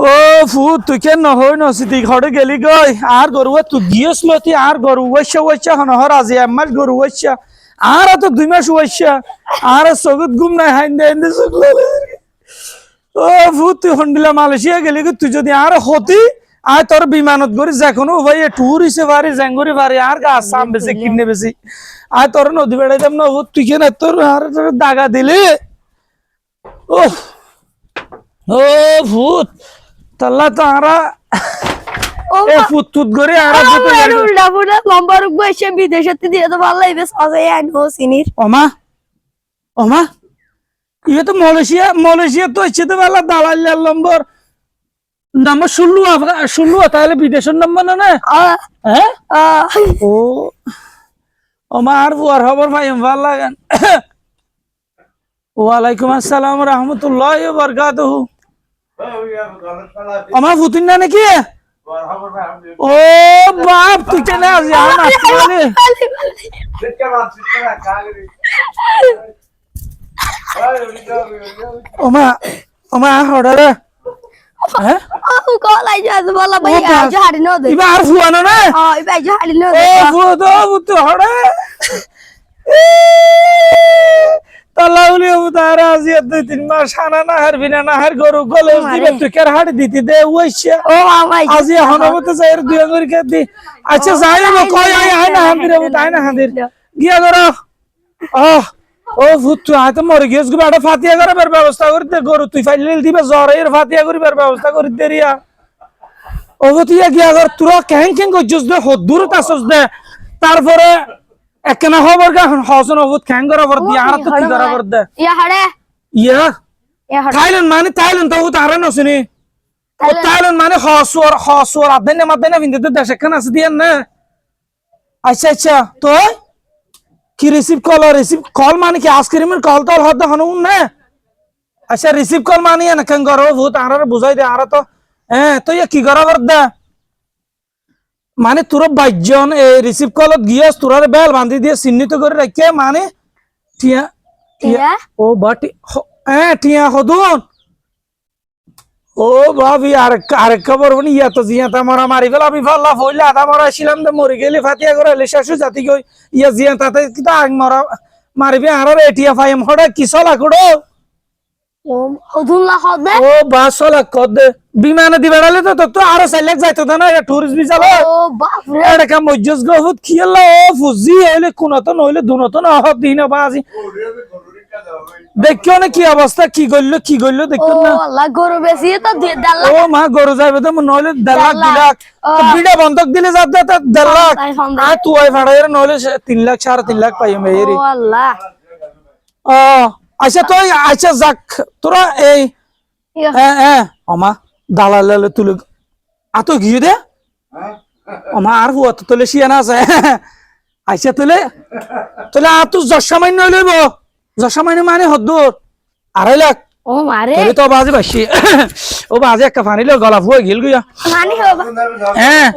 ও ফু তুই কে নহই নসিতি ঘরে গেলি গই আর গরু তুই গিয়েস লতি আর গরু ওয়াইসা আজি। এক মাস গরু ওয়াইসা আর তো দুই মাস ওয়াইসা আর সগুত ঘুম নাই। হাইন্দে শুকলো ও ফু তুই হন্ডিলা মালয়েশিয়া গেলি গো, তুই যদি আর হতি আর তোর বিমানত করে যেকোনো ভাই ট্যুর হিসে পারি জেঙ্গুরি পারি আর গাছ সাম বেশি কিনে বেশি আর তোর নদী বেড়াই দেব না তুই কেন তোর আর দাগা দিলি? ও ও ভূত তাল্লা তো এ করে আমার গেছে। উল্টা পুল্টা লম্বা রূপ বসে বিদেশে দিয়ে তো ভালো লাগবে সবাই আনব সিনির ওমা ওমা ইয়ে তো মালয়েশিয়া মালয়েশিয়া তো ইচ্ছে তো বেলা দালাল নম্বর। নম্বর ষোলো ষোলো তাহলে বিদেশের নম্বর না না? আহ, হ্যাঁ? ও ওমা আর বুয়ার খবর ভাই ভালো লাগেন। ওয়ালাইকুম আসসালাম রহমতুল্লাহ বরকাতুহু। ওমা ফুতুন না নাকি? ও বাপ তুই কেন আসি আমার নাচতে পারি ওমা ওমা হড়ারে হ্যাঁ? যাস বলা ভাই হাড়ি নো দে ইবা আর ফুয়ানো না? আহ ইবা আজ হাড়ি নো ও দে ও ফুদ হড়ে তালা উলি তারা আজি দুই তিন মাস হানা না হারবি না না হার গরু গলে দিবে তুই কার হাড়ি দিতি? দে ওইছে ও আমাই আজি এখন মতো যাই দুই আঙ্গুর কে দি। আচ্ছা যাই না কই আই আই না হান্দিরে মত আই না হান্দির। গিয়া করো আহ ও ভূত তুই আয় তো মরে গিয়েছগুলো একটা ফাতিয়া করার ব্যবস্থা করে দে গরু তুই ফাইলে দিবে জ্বর এর ফাতিয়া করিবার ব্যবস্থা করে দে রিয়া। ও তুই গিয়া কর তোরা কেন কেন করছিস দে হদ্দুর তাসস দে। তারপরে একনা খবর গা হসন অবুত খ্যাং করাবার দিয়ে আর তো কি করাবার দে। ইয়া হাড়ে ইয়া? থাইল্যান্ড মানে থাইল্যান্ড তো তারা নসিনি থাইল্যান্ড মানে হসুয়ার হসুয়ার আদেন মাদেন না বিন্দু দেশ খান আছে দিয়ে না? আচ্ছা আচ্ছা তো কি রিসিভ কল রিসিভ কল মানে কি আইসক্রিমের কল টল হদ হনুন না? আচ্ছা রিসিভ কল মানে না করো ভূত আর বুঝাই দে আর তো হ্যাঁ তো ইয়া কি করা দা? মানে তোর বাইজন এই রিসিভ কলত গিয়ে তোরার বেল বান্ধি দিয়ে চিহ্নিত করে রাখে মানে টিয়া টিয়া ও বাটি হ্যাঁ টিয়া হদুন। ও ভাবি আর আর খবর বনি ইয়া তো জিয়া তা মরা মারি ফেলা আমি ফাল্লা ফইলা আদা মরা ছিলাম তো মরি গেলি ফাতিয়া করে এলে শাশু জাতি কই ইয়া জিয়া তাতে কিতা আগ মরা মারিবি আর আর এটিয়া ফাইম হড়া কিসলা কুড়ো? ও হদুল্লাহ হদে? ও বাসলা কদ। বিমানে দিবেড়ালে তো তো আরও সাইলেক যাইতো না এটা টুরিস্ট ভিসা এটা কাম মজ্জস গহুত খিয়ালা ও ফুজি হইলে দিন বাজি দেখিও না কি অবস্থা কি করল কি করল ও দেখো না গরু বেশি তো ও মা গরু যাইবে তো নইলে দেড় লাখ লাখ। বিড়া বন্ধক দিলে যাতে তো দেড় লাখ। আর তুই ফাড়াই নইলে তিন লাখ সাড়ে তিন লাখ পাই মেয়েরি ও আল্লাহ। ও আচ্ছা তুই আচ্ছা যাক তোরা এই হ্যাঁ হ্যাঁ অমা দালালে তুলে আত গিয়ে দে। অমা আর হুয়া তো তোলে শিয়া না আছে আচ্ছা তোলে। তোলে আর তো যশ সামান্য লইব। যশ সামান্য মানে হদ্দুর। আড়াই লাখ। ও মারে তোলে তো বাজে বাসি ও বাজে একটা ফানি লো গলা ফুয়ে গিল গিয়া হবে। হ্যাঁ।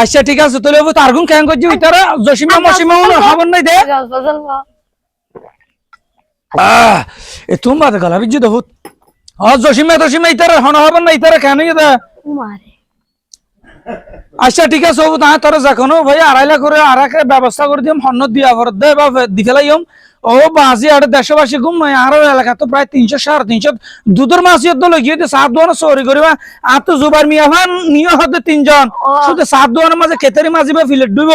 আচ্ছা ঠিক আছে তোলে তার গুণ কেন করছি তারা জসিমা মসিমা মনে খবর নাই দে। গল্প গল্প এ তুমি বাদে গলা হ জসিমা তসিমা ইতারা হন হবন না ইতারা কেন ইতা আচ্ছা ঠিক আছে তা তোর ভাই আড়াইলা করে আরাকে ব্যবস্থা করে দিম হন্ন দিয়া ভরত দে বা দিখেলাইম ও বাজি আর দেশবাসী ঘুম নয় আর এলাকা তো প্রায় তিনশো সাড়ে তিনশো। দুধের মাসিয়ত তো লগিয়ে দিয়ে সাত দোয়ানো চৌরি করিবা। আর তো জুবার মিয়া ভান নিয়ে হতে তিনজন। শুধু সাত দোয়ানোর মাঝে কেতারি মাঝিবা ফিলেট ডুব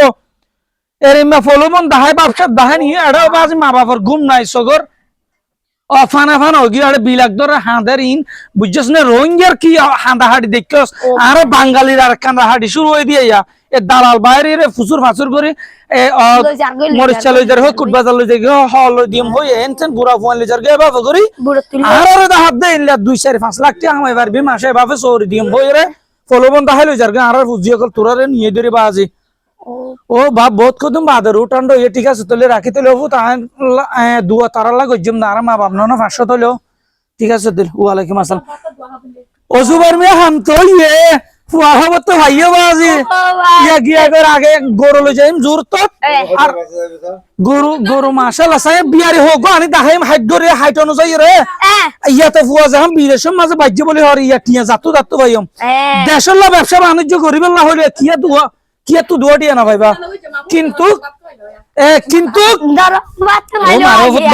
এরিমা ফলবন দাহাই বাপসার দাহাই নিয়ে এড়াও বাজি মা বাবার ঘুম নাই সগর। অফান আফান হগি আরে বিলাক ধরে হাঁদের ইন। বুঝছস না রোহিঙ্গার কি হাঁদা হাড়ি দেখছস? আরে বাঙালির আর কান্দা হাড়ি শুরু হয়ে দিয়ে ইয়া। এ দালাল বাইরে রে ফুসুর ফাসুর করে এ অ, লই যার মরিচ যার যার হোক কুট বাজার লই যাই হ লই দিম হই এনছেন বুড়া ফোন লই যার গে বাবা করি। আর আর দা হাত দে ইনলা দুই চার পাঁচ লাখ টাকা আমায় পারবি মাসে বাপে সৌরি দিম হই রে। ফলবন দা লই যার গে আর ফুজিয়ে কল তোরারে নিয়ে ধরে বাজি। ও। ও বাপ বহুত কদম বাদের উঠান্ড ইয়ে ঠিক আছে তোলে রাখি তোলে হবু তাহান দুয়া তারা লাগ জম না আর মা বাপ না পাঁচশো তোলেও ঠিক আছে দিল ওয়ালাইকুম আসসালাম। অজুবার মেয়ে হাম তো ইয়ে ফুয়া হব তো ভাইও বাজি ইয়া গিয়া করে আগে গরু লই যাইম জোর তো আর গরু গরু মাশাল আছে বিয়ারি হোক গো, আমি দেখাইম হাইট ধরে হাইট অনুযায়ী রে ইয়াতে ফুয়া যাহাম বিদেশের মাঝে বাজ্য বলে হর ইয়া টিয়া যাতো যাতো ভাইম দেশের লা ব্যবসা বাণিজ্য করিবেন না হইলে কিয়া দুয়া? কিয়া তু দুয়া টিয়া না ভাইবা? কিন্তু কিন্তু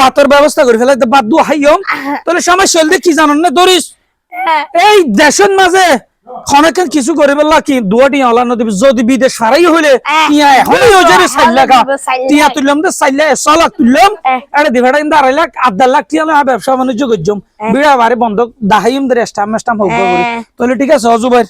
বাতর ব্যবস্থা করে ফেলে বাদ দু হাইয়ম তাহলে সমস্যা হইলে কি জানোন না ধরিস। এই দেশের মাঝে খনকেন কিছু করে বললা কি? দুয়াটি অলা নদী যদি বিদেশ সারাই হইলে হ্যাঁ। টিয়া এখনই ওই যে সাইলা কা টিয়া তুললাম দে সাইলা এসা লাখ তুললাম। হ্যাঁ। আরে দিভাটা ইন্দা আড়াই লাখ আধা লাখ টিয়া লয় ব্যবসা বাণিজ্য করছম বিড়া বারে বন্ধ দাহাইম দে স্টাম স্টাম হোক হ্যাঁ। তাহলে ঠিক আছে অজুবাইর